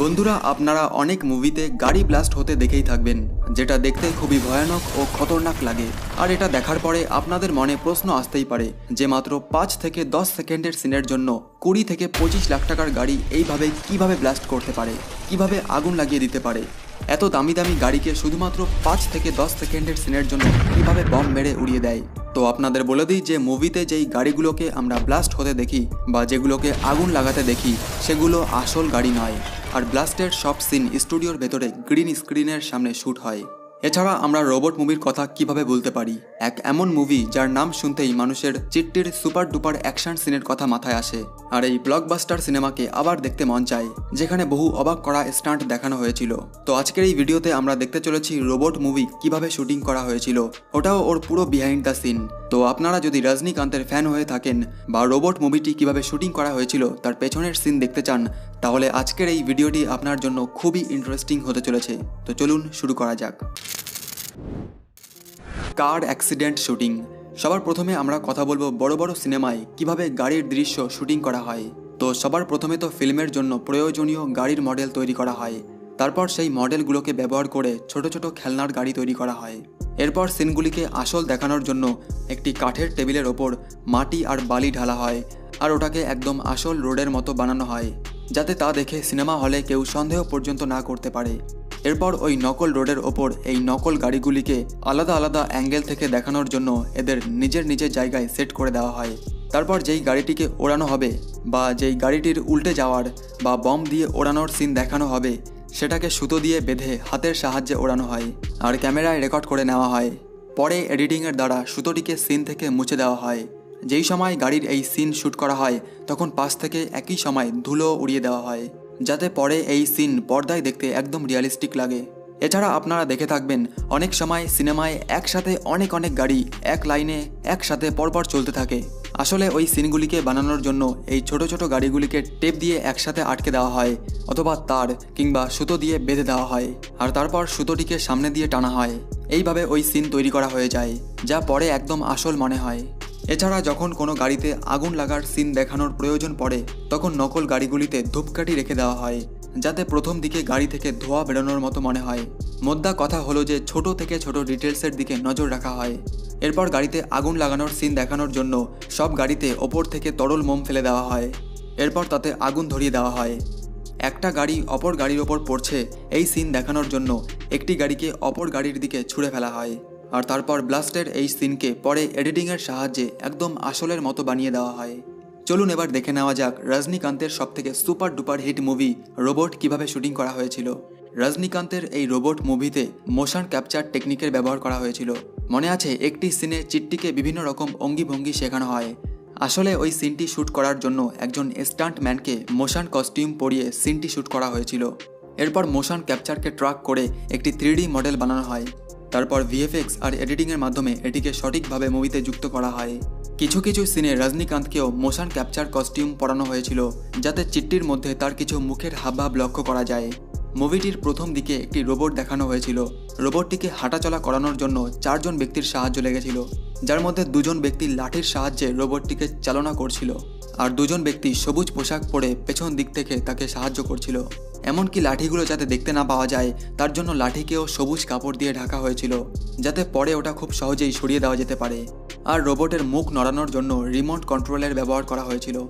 বন্ধুরা, আপনারা অনেক মুভিতে গাড়ি ব্লাস্ট হতে দেখেই থাকবেন, যেটা দেখতে খুবই ভয়ানক ও খতরনাক লাগে। আর এটা দেখার পরে আপনাদের মনে প্রশ্ন আসতেই পারে, যে মাত্র পাঁচ থেকে দশ সেকেন্ডের সিনের জন্য কুড়ি থেকে পঁচিশ লাখ টাকার গাড়ি এইভাবে কীভাবে ব্লাস্ট করতে পারে, কীভাবে আগুন লাগিয়ে দিতে পারে, এত দামি দামি গাড়িকে শুধুমাত্র পাঁচ থেকে দশ সেকেন্ডের সিনের জন্য কীভাবে বম মেরে উড়িয়ে দেয়? তো আপনাদের বলে দিই যে মুভিতে যেই গাড়িগুলোকে আমরা ব্লাস্ট হতে দেখি বা যেগুলোকে আগুন লাগাতে দেখি, সেগুলো আসল গাড়ি নয়। আর ব্লাস্টের সব সিন স্টুডিওর ভেতরে গ্রিন স্ক্রিনের সামনে শ্যুট হয়। এছাড়া আমরা রোবট মুভির কথা কীভাবে বলতে পারি? এক এমন মুভি যার নাম শুনতেই মানুষের চিট্টির সুপার ডুপার অ্যাকশন সিনের কথা মাথায় আসে। আর এই ব্লকবাস্টার সিনেমাকে আবার দেখতে মন চায়, যেখানে বহু অবাক করা স্টান্ট দেখানো হয়েছিল। তো আজকের এই ভিডিওতে আমরা দেখতে চলেছি রোবট মুভি কীভাবে শুটিং করা হয়েছিল, ওটাও ওর পুরো বিহাইন্ড দ্য সিন তো আপনারা যদি রজনীকান্তের ফ্যান হয়ে থাকেন বা রোবট মুভিটি কীভাবে শুটিং করা হয়েছিল, তার পেছনের সিন দেখতে চান, তাহলে আজকের এই ভিডিওটি আপনার জন্য খুবই ইন্টারেস্টিং হতে চলেছে। তো চলুন শুরু করা যাক। Car accident shooting? সবার প্রথমে আমরা কথা বলব বড় বড় সিনেমায় কীভাবে গাড়ির দৃশ্য শুটিং করা হয়। তো সবার প্রথমে তো ফিল্মের জন্য প্রয়োজনীয় গাড়ির মডেল তৈরি করা হয়। তারপর সেই মডেলগুলোকে ব্যবহার করে ছোট ছোট খেলনার গাড়ি তৈরি করা হয়। এরপর সিনগুলিকে আসল দেখানোর জন্য একটি কাঠের টেবিলের ওপর মাটি আর বালি ঢালা হয় আর ওটাকে একদম আসল রোডের মতো বানানো হয়, যাতে তা দেখে সিনেমা হলে কেউ সন্দেহ পর্যন্ত না করতে পারে। এরপর ওই নকল রোডের ওপর এই নকল গাড়িগুলিকে আলাদা আলাদা অ্যাঙ্গেল থেকে দেখানোর জন্য এদের নিজের নিজের জায়গায় সেট করে দেওয়া হয়। তারপর যেই গাড়িটিকে ওড়ানো হবে বা যেই গাড়িটির উল্টে যাওয়ার বা বম দিয়ে ওড়ানোর সিন দেখানো হবে, সেটাকে সুতো দিয়ে বেঁধে হাতের সাহায্যে ওড়ানো হয় আর ক্যামেরায় রেকর্ড করে নেওয়া হয়। পরে এডিটিংয়ের দ্বারা সুতোটিকে সিন থেকে মুছে দেওয়া হয়। যেই সময় গাড়ির এই সিন শ্যুট করা হয়, তখন পাশ থেকে একই সময় ধুলো উড়িয়ে দেওয়া হয়। যাতে পরে এই সিন পর্দায় দেখতে একদম রিয়ালিস্টিক লাগে। এছাড়া আপনারা দেখে থাকবেন, অনেক সময় সিনেমায় একসাথে অনেক অনেক গাড়ি, এক লাইনে, একসাথে পরপর চলতে থাকে। আসলে ওই সিনগুলিকে বানানোর জন্য এই ছোট ছোট গাড়িগুলিকে টেপ দিয়ে একসাথে আটকে দেওয়া হয়, অথবা তার কিংবা সুতো দিয়ে বেঁধে দেওয়া হয়, আর তারপর সুতোটিকে সামনে দিয়ে টানা হয়। এইভাবে ওই সিন তৈরি করা হয়ে যায়, যা পরে একদম আসল মনে হয়। এছাড়া যখন কোনো গাড়িতে আগুন লাগার সিন দেখানোর প্রয়োজন পড়ে, তখন নকল গাড়িগুলিতে ধূপকাঠি রেখে দেওয়া হয়, যাতে প্রথম দিকে গাড়ি থেকে ধোঁয়া বেরোনোর মতো মনে হয়। মোদ্দা কথা হলো যে, ছোট থেকে ছোট ডিটেলসের দিকে নজর রাখা হয়। এরপর গাড়িতে আগুন লাগানোর সিন দেখানোর জন্য সব গাড়িতে ওপর থেকে তরল মোম ফেলে দেওয়া হয়। এরপর তাতে আগুন ধরিয়ে দেওয়া হয়। একটা গাড়ি অপর গাড়ির ওপর পড়ছে, এই সিন দেখানোর জন্য একটি গাড়িকে অপর গাড়ির দিকে ছুঁড়ে ফেলা হয়। আর তারপর ব্লাস্টের এই সিনকে পরে এডিটিংয়ের সাহায্যে একদম আসলের মতো বানিয়ে দেওয়া হয়। চলুন এবার দেখে নেওয়া যাক রজনীকান্তের সবথেকে super duper hit movie Robot কীভাবে শুটিং করা হয়েছিল। রজনীকান্তের এই রোবট মুভিতে মোশন ক্যাপচার টেকনিকের ব্যবহার করা হয়েছিল। মনে আছে, একটি সিনে চিট্টিকে বিভিন্ন রকম অঙ্গিভঙ্গি শেখানো হয়। আসলে ওই সিনটি শ্যুট করার জন্য একজন স্টান্ট ম্যানকে মোশন কস্টিউম পরিয়ে সিনটি শ্যুট করা হয়েছিল। এরপর মোশন ক্যাপচারকে ট্রাক করে একটি থ্রিডি মডেল বানানো হয়। তারপর ভিএফএক্স আর এডিটিংয়ের মাধ্যমে এটিকে সঠিকভাবে মুভিতে যুক্ত করা হয়। কিছু কিছু সিনে রজনীকান্তকেও মোশন ক্যাপচার কস্টিউম পরানো হয়েছিল, যাতে চিট্টির মধ্যে তার কিছু মুখের হাবভাব লক্ষ্য করা যায়। মুভিটির প্রথম দিকে একটি রোবট দেখানো হয়েছিল। রোবটটিকে হাঁটাচলা করানোর জন্য চারজন ব্যক্তির সাহায্য লেগেছিল, যার মধ্যে দুজন ব্যক্তি লাঠির সাহায্যে রোবটটিকে চালনা করছিল, আর দুজন ব্যক্তি সবুজ পোশাক পরে পেছন দিক থেকে তাকে সাহায্য করছিল। এমনকি লাঠিগুলো যাতে দেখতে না পাওয়া যায়, তার জন্য লাঠিকেও সবুজ কাপড় দিয়ে ঢাকা হয়েছিল, যাতে পরে ওটা খুব সহজেই সরিয়ে দেওয়া যেতে পারে। আর রোবটের মুখ নড়ানোর জন্য রিমোট কন্ট্রোলের ব্যবহার করা হয়েছিল।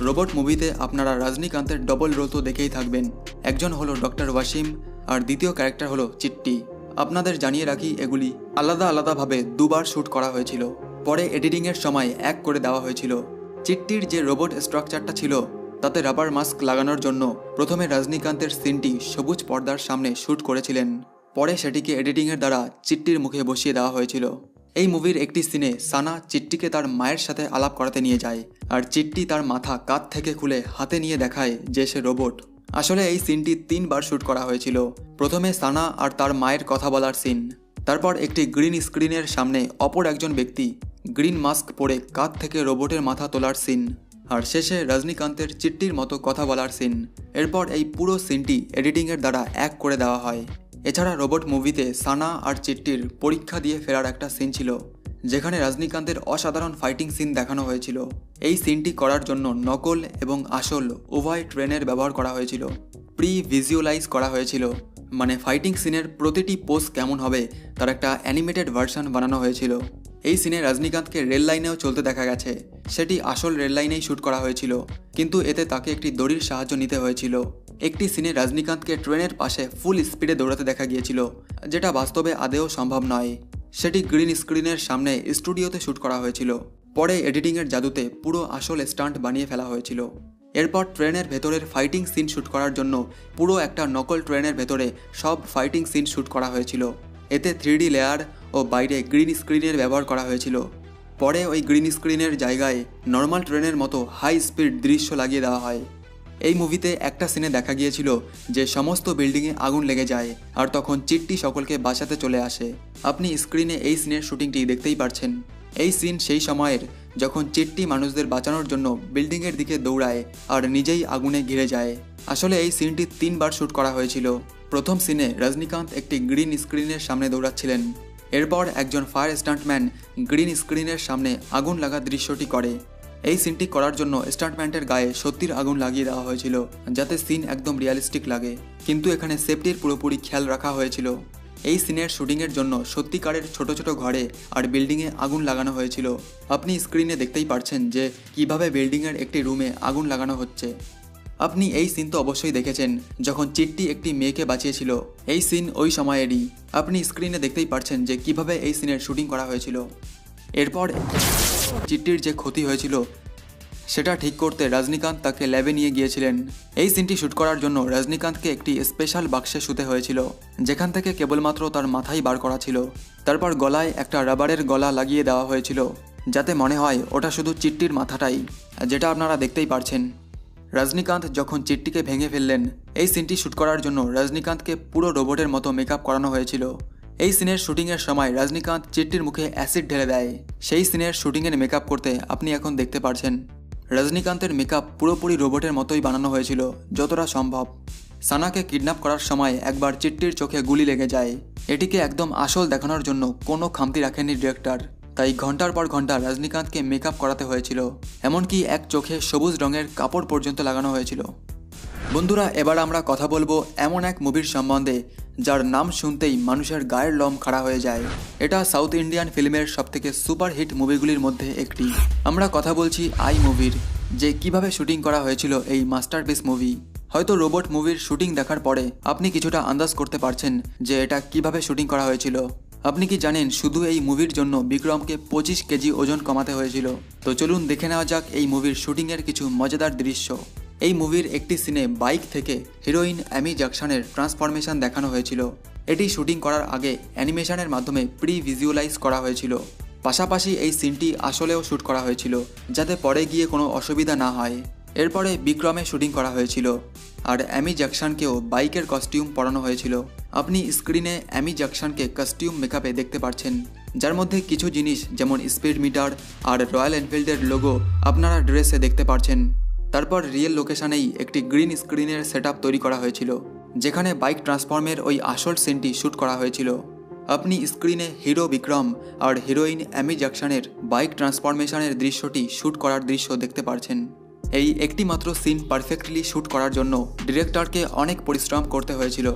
রোবট মুভিতে আপনারা রজনীকান্তের ডবল রোল তো দেখেই থাকবেন। একজন হলো ডক্টর ওয়াসিম, আর দ্বিতীয় ক্যারেক্টার হলো চিট্টি। আপনাদের জানিয়ে রাখি এগুলি আলাদা আলাদাভাবে দুবার শ্যুট করা হয়েছিল। পরে এডিটিংয়ের সময় এক করে দেওয়া হয়েছিল। চিট্টির যে রোবট স্ট্রাকচারটা ছিল তাতে রাবার মাস্ক লাগানোর জন্য প্রথমে রজনীকান্তের সিনটি সবুজ পর্দার সামনে শ্যুট করেছিলেন। পরে সেটিকে এডিটিংয়ের দ্বারা চিট্টির মুখে বসিয়ে দেওয়া হয়েছিল। এই মুভির একটি সিনে সানা চিট্টিকে তার মায়ের সাথে আলাপ করাতে নিয়ে যায় আর চিট্টি তার মাথা কাত থেকে খুলে হাতে নিয়ে দেখায় যে সে রোবট। আসলে এই সিনটি তিনবার শ্যুট করা হয়েছিল, প্রথমে সানা আর তার মায়ের কথা বলার সিন। তারপর একটি গ্রিন স্ক্রিনের সামনে অপর একজন ব্যক্তি গ্রিন মাস্ক পরে কাত থেকে রোবটের মাথা তোলার সিন। আর শেষে রজনীকান্তের চিট্টির মতো কথা বলার সিন এরপর এই পুরো সিনটি এডিটিংয়ের দ্বারা এক করে দেওয়া হয়। এছাড়া রোবট মুভিতে সানা আর চিট্টির পরীক্ষা দিয়ে ফেরার একটা সিন ছিল, যেখানে রজনীকান্তের অসাধারণ ফাইটিং সিন দেখানো হয়েছিল। এই সিনটি করার জন্য নকল এবং আসল উভয় ট্রেনের ব্যবহার করা হয়েছিল। প্রি ভিজুয়ালাইজ করা হয়েছিল। মানে ফাইটিং সিনের প্রতিটি পোস্ট কেমন হবে, তার একটা অ্যানিমেটেড ভার্সন বানানো হয়েছিল। এই সিনে রজনীকান্তকে রেল লাইনেও চলতে দেখা গেছে। সেটি আসল রেল লাইনেই শ্যুট করা হয়েছিল, কিন্তু এতে তাকে একটি দড়ির সাহায্য নিতে হয়েছিল। একটি সিনে রজনীকান্তকে ট্রেনের পাশে ফুল স্পিডে দৌড়াতে দেখা গিয়েছিল, যেটা বাস্তবে আদেও সম্ভব নয়। সেটি গ্রিন স্ক্রিনের সামনে স্টুডিওতে শ্যুট করা হয়েছিল। পরে এডিটিংয়ের জাদুতে পুরো আসল স্টান্ট বানিয়ে ফেলা হয়েছিল। এরপর ট্রেনের ভেতরের ফাইটিং সিন শ্যুট করার জন্য পুরো একটা নকল ট্রেনের ভেতরে সব ফাইটিং সিন শ্যুট করা হয়েছিল। এতে থ্রিডি লেয়ার ও বাইরে গ্রিন স্ক্রিনের ব্যবহার করা হয়েছিল। পরে ওই গ্রিন স্ক্রিনের জায়গায় নর্মাল ট্রেনের মতো হাই স্পিড দৃশ্য লাগিয়ে দেওয়া হয়। এই মুভিতে একটা সিনে দেখা গিয়েছিল যে সমস্ত বিল্ডিংয়ে আগুন লেগে যায় আর তখন চিট্টি সকলকে বাঁচাতে চলে আসে। আপনি স্ক্রিনে এই সিনের শুটিংটি দেখতেই পারছেন। এই সিন সেই সময়ের যখন চিট্টি মানুষদের বাঁচানোর জন্য বিল্ডিংয়ের দিকে দৌড়ায় আর নিজেই আগুনে ঘিরে যায়। আসলে এই সিনটি তিনবার শ্যুট করা হয়েছিল। প্রথম সিনে রজনীকান্ত একটি গ্রিন স্ক্রিনের সামনে দৌড়াচ্ছিলেন। এরপর একজন ফায়ার স্টান্টম্যান গ্রিন স্ক্রিনের সামনে আগুন লাগা দৃশ্যটি করে। এই সিনটি করার জন্য স্টান্টম্যানটের গায়ে সত্যির আগুন লাগিয়ে দেওয়া হয়েছিল, যাতে সিন একদম রিয়ালিস্টিক লাগে। কিন্তু এখানে সেফটির পুরোপুরি খেয়াল রাখা হয়েছিল। এই সিনের শুটিংয়ের জন্য সত্যিকারের ছোট ছোট ঘরে আর বিল্ডিংয়ে আগুন লাগানো হয়েছিল। আপনি স্ক্রিনে দেখতেই পারছেন যে কীভাবে বিল্ডিংয়ের একটি রুমে আগুন লাগানো হচ্ছে। আপনি এই সিন তো অবশ্যই দেখেছেন, যখন চিট্টি একটি মেয়েকে বাঁচিয়েছিল। এই সিন ওই সময়েরই। আপনি স্ক্রিনে দেখতেই পারছেন যে কীভাবে এই সিনের শুটিং করা হয়েছিল। এরপর চিট্টির যে ক্ষতি হয়েছিল, সেটা ঠিক করতে রজনীকান্ত তাকে ল্যাবে নিয়ে গিয়েছিলেন। এই সিনটি শ্যুট করার জন্য রজনীকান্তকে একটি স্পেশাল বাক্সে শুতে হয়েছিল, যেখান থেকে কেবলমাত্র তার মাথাই বার করা ছিল। তারপর গলায় একটা রাবারের গলা লাগিয়ে দেওয়া হয়েছিল, যাতে মনে হয় ওটা শুধু চিট্টির মাথাটাই, যেটা আপনারা দেখতেই পারছেন। রজনীকান্ত যখন চিট্টিকে ভেঙে ফেললেন, এই সিনটি শ্যুট করার জন্য রজনীকান্তকে পুরো রোবটের মতো মেকআপ করানো হয়েছিল। এই সিনের শুটিংয়ের সময় রজনীকান্ত চিট্টির মুখে অ্যাসিড ঢেলে দেয়। সেই সিনের শুটিংয়ের মেকআপ করতে আপনি এখন দেখতে পারছেন। রজনীকান্তের মেকআপ পুরোপুরি রোবটের মতোই বানানো হয়েছিল, যতটা সম্ভব। সানাকে কিডন্যাপ করার সময় একবার চিট্টির চোখে গুলি লেগে যায়। এটিকে একদম আসল দেখানোর জন্য কোনো খামতি রাখেনি ডিরেক্টর। তাই ঘণ্টার পর ঘণ্টা রজনীকান্তকে মেকআপ করাতে হয়েছিল, এমনকি এক চোখে সবুজ রঙের কাপড় পর্যন্ত লাগানো হয়েছিল। বন্ধুরা, এবার আমরা কথা বলব এমন এক মুভির সম্বন্ধে, যার নাম শুনতেই মানুষের গায়ের লম খাড়া হয়ে যায়। এটা সাউথ ইন্ডিয়ান ফিল্মের সবথেকে সুপার হিট মুভিগুলির মধ্যে একটি। আমরা কথা বলছি আই মুভির যে কীভাবে শুটিং করা হয়েছিল এই মাস্টারপিস মুভি হয়তো রোবট মুভির শুটিং দেখার পরে আপনি কিছুটা আন্দাজ করতে পারছেন যে এটা কীভাবে শুটিং করা হয়েছিল। আপনি কি জানেন শুধু এই মুভির জন্য বিক্রমকে পঁচিশ কেজি ওজন কমাতে হয়েছিল? তো চলুন দেখে নেওয়া যাক এই মুভির শুটিংয়ের কিছু মজাদার দৃশ্য। এই মুভির একটি সিনে বাইক থেকে হিরোইন অ্যামি জ্যাকসনের ট্রান্সফরমেশন দেখানো হয়েছিল। এটি শুটিং করার আগে অ্যানিমেশনের মাধ্যমে প্রি ভিজুয়ালাইজ করা হয়েছিল। পাশাপাশি এই সিনটি আসলেও শ্যুট করা হয়েছিল, যাতে পরে গিয়ে কোনো অসুবিধা না হয়। এরপরে বিক্রমে শুটিং করা হয়েছিল, আর অ্যামি জ্যাকসনকেও বাইকের কস্টিউম পরানো হয়েছিল। আপনি স্ক্রিনে অ্যামি জ্যাকসনকে কস্টিউম মেকআপে দেখতে পাচ্ছেন, যার মধ্যে কিছু জিনিস যেমন স্পিড মিটার আর রয়্যাল এনফিল্ডের লোগো আপনারা ড্রেসে দেখতে পাচ্ছেন তারপর রিয়েল লোকেশানেই একটি গ্রিন স্ক্রিনের সেট তৈরি করা হয়েছিল, যেখানে বাইক ট্রান্সফর্মের ওই আসল সিনটি শ্যুট করা হয়েছিল। আপনি স্ক্রিনে হিরো বিক্রম আর হিরোইন অ্যামি জ্যাকসনের বাইক ট্রান্সফরমেশনের দৃশ্যটি শ্যুট করার দৃশ্য দেখতে পারছেন। এই একটি মাত্র সিন পারফেক্টলি শ্যুট করার জন্য ডিরেক্টরকে অনেক পরিশ্রম করতে হয়েছিল।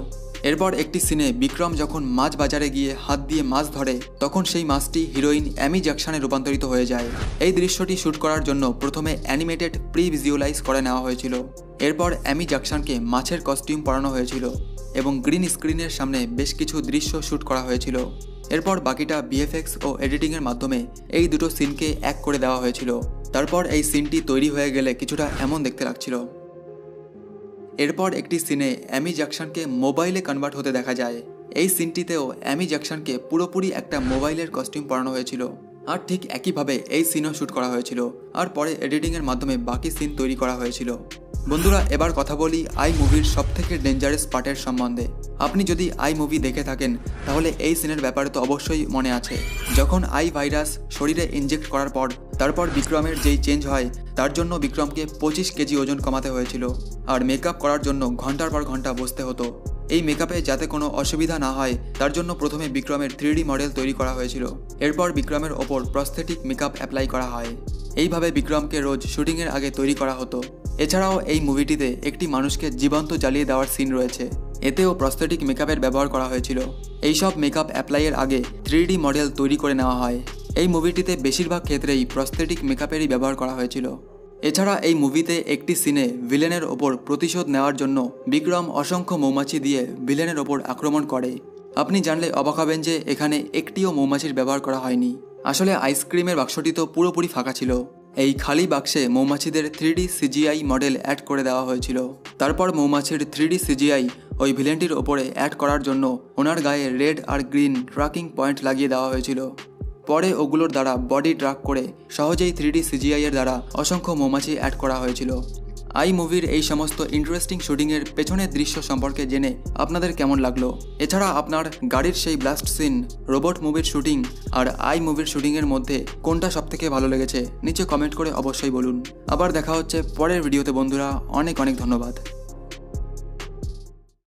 এরপর একটি সিনে বিক্রম যখন মাছ বাজারে গিয়ে হাত দিয়ে মাছ ধরে, তখন সেই মাছটি হিরোইন অ্যামি জ্যাকশানে রূপান্তরিত হয়ে যায়। এই দৃশ্যটি শ্যুট করার জন্য প্রথমে অ্যানিমেটেড প্রি ভিজুয়ালাইজ করে নেওয়া হয়েছিল। এরপর অ্যামি জ্যাকসনকে মাছের কস্টিউম পরানো হয়েছিল এবং গ্রিন স্ক্রিনের সামনে বেশ কিছু দৃশ্য শ্যুট করা হয়েছিল। এরপর বাকিটা বিএফএক্স ও এডিটিংয়ের মাধ্যমে এই দুটো সিনকে এক করে দেওয়া হয়েছিল। তারপর এই সিনটি তৈরি হয়ে গেলে কিছুটা এমন দেখতে লাগছিল। এরপর একটি সিনে অ্যামি জ্যাকসনকে মোবাইলে কনভার্ট হতে দেখা যায়। এই সিনটিতেও অ্যামি জ্যাকসনকে পুরোপুরি একটা মোবাইলের কস্টিউম পরানো হয়েছিল। আর ঠিক একইভাবে এই সিনও শ্যুট করা হয়েছিল। আর পরে এডিটিংয়ের মাধ্যমে বাকি সিন তৈরি করা হয়েছিল। বন্ধুরা, এবার কথা বলি আই মুভির সবথেকে ডেঞ্জারাস পার্টের সম্বন্ধে। আপনি যদি আই মুভি দেখে থাকেন, তাহলে এই সিনের ব্যাপারে তো অবশ্যই মনে আছে। যখন আই ভাইরাস শরীরে ইনজেক্ট করার পর, তারপর বিক্রমের যেই চেঞ্জ হয়, তার জন্য বিক্রমকে পঁচিশ কেজি ওজন কমাতে হয়েছিল। আর মেকআপ করার জন্য ঘণ্টার পর ঘণ্টা বসতে হতো। এই মেকআপে যাতে কোনো অসুবিধা না হয়, তার জন্য প্রথমে বিক্রমের থ্রি মডেল তৈরি করা হয়েছিল। এরপর বিক্রমের ওপর প্রস্থেটিক মেকআপ অ্যাপ্লাই করা হয়। এইভাবে বিক্রমকে রোজ শুটিংয়ের আগে তৈরি করা হতো। এছাড়াও এই মুভিটিতে একটি মানুষকে জীবন্ত জ্বালিয়ে দেওয়ার সিন রয়েছে। এতেও প্রস্থেটিক মেকআপের ব্যবহার করা হয়েছিল। এইসব মেকআপ অ্যাপ্লাইয়ের আগে থ্রি মডেল তৈরি করে নেওয়া হয়। এই মুভিটিতে বেশিরভাগ ক্ষেত্রেই প্রস্থেটিক মেকআপেরই ব্যবহার করা হয়েছিল। এছাড়া এই মুভিতে একটি সিনে ভিলেনের ওপর প্রতিশোধ নেওয়ার জন্য বিক্রম অসংখ্য মৌমাছি দিয়ে ভিলেনের ওপর আক্রমণ করে। আপনি জানলে অবাক হবেন যে এখানে একটিও মৌমাছির ব্যবহার করা হয়নি। আসলে আইসক্রিমের বাক্সটি তো পুরোপুরি ফাঁকা ছিল। এই খালি বাক্সে মৌমাছিদের থ্রিডি সিজিআই মডেল অ্যাড করে দেওয়া হয়েছিল। তারপর মৌমাছির থ্রিডি সিজিআই ওই ভিলেনটির ওপরে অ্যাড করার জন্য ওনার গায়ে রেড আর গ্রিন ট্র্যাকিং পয়েন্ট লাগিয়ে দেওয়া হয়েছিল। পরে ওগুলোর দ্বারা বডি ট্রাক করে সহজেই থ্রিডি সিজিআই এর দ্বারা অসংখ্য মৌমাছি অ্যাড করা হয়েছিল। আই মুভির এই সমস্ত ইন্টারেস্টিং শুটিংয়ের পেছনের দৃশ্য সম্পর্কে জেনে আপনাদের কেমন লাগল? এছাড়া আপনার গাড়ির সেই ব্লাস্ট সিন রোবট মুভির শুটিং আর আই মুভির শুটিংয়ের মধ্যে কোনটা সবথেকে ভালো লেগেছে, নিচে কমেন্ট করে অবশ্যই বলুন। আবার দেখা হচ্ছে পরের ভিডিওতে বন্ধুরা। অনেক অনেক ধন্যবাদ।